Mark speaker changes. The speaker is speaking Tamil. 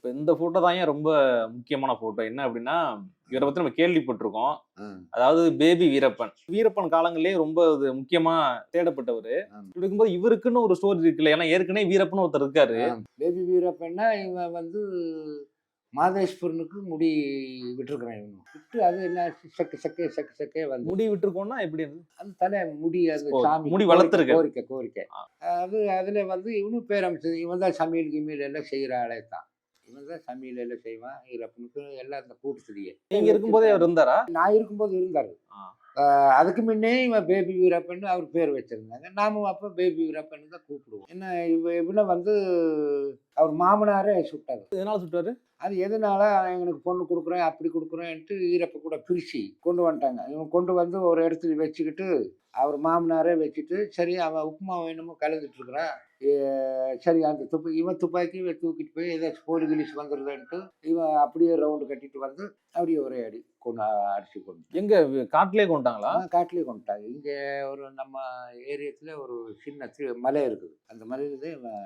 Speaker 1: இப்போ இந்த போட்டோ தான் ஏன் ரொம்ப முக்கியமான போட்டோ என்ன அப்படின்னா இவரை பத்தி நம்ம கேள்விப்பட்டிருக்கோம். அதாவது பேபி வீரப்பன். வீரப்பன் காலங்களிலே ரொம்ப இது முக்கியமா தேடப்பட்டவர். இருக்கும்போது இவருக்குன்னு ஒரு ஸ்டோரி இருக்குல்ல. ஏன்னா ஏற்கனவே வீரப்பன் ஒருத்தர் இருக்காரு.
Speaker 2: பேபி வீரப்பன்னா இவன் வந்து மாதேஸ்வரனுக்கு முடி விட்டுருக்குறான் இவன். விட்டு அது என்ன செக்க செக்க செக்க செக்கே வந்து.
Speaker 1: முடி விட்டுருக்கோம்னா எப்படி அது?
Speaker 2: அந்த தலை முடி அது சாமி
Speaker 1: முடி வளர்த்திருக்கு.
Speaker 2: கோரிக்கை கோரிக்கை. அது அதுல வந்து இவனும் பேர் அமைச்சது இவன் தான் சமையல் கிமியல் எல்லாம் செய்யற ஆளே தான். இவன் தான் சமையல் எல்லாம் செய்வான் வீரப்பனுக்கு எல்லாம் அந்த கூட்டத்திலேயே
Speaker 1: நீங்க இருக்கும்போதே அவர் இருந்தாரா?
Speaker 2: நான் இருக்கும்போது இருந்தாரு. அதுக்கு முன்னே இவன் பேபி வீரப்பன் அவர் பேர் வச்சிருந்தாங்க. நாமும் அப்போ பேபி வீரப்பன் தான் கூப்பிடுவோம். என்ன இவ இவனை வந்து அவர் மாமனாரே சுட்டாரு
Speaker 1: எதனால சுட்டாரு?
Speaker 2: அது எதனால எங்களுக்கு பொண்ணு கொடுக்குறேன் அப்படி கொடுக்குறேன்ட்டு ஈரப்ப கூட பிரித்து கொண்டு வந்துட்டாங்க. இவன் கொண்டு வந்து ஒரு இடத்துல வச்சுக்கிட்டு அவர் மாமனாரே வச்சுட்டு சரி அவன் உப்புமா வேணுமோ கலந்துட்டு இருக்கிறான் ஏ- சரி அந்த துப்பா இவன் துப்பாக்கி தூக்கிட்டு போய் ஏதாச்சும் போலி கிலீஸ் வந்துடுதுன்ட்டு இவன் அப்படியே ரவுண்டு கட்டிட்டு வந்து அப்படியே ஒரே அடி கொண்டு அடிச்சு கொண்டு
Speaker 1: எங்க காட்டுலயே கொண்டாங்களா
Speaker 2: காட்டிலே கொண்டுட்டாங்க. இங்கே ஒரு நம்ம ஏரியத்தில் ஒரு சின்ன மலை இருக்குது. அந்த மலையில தான் இவன்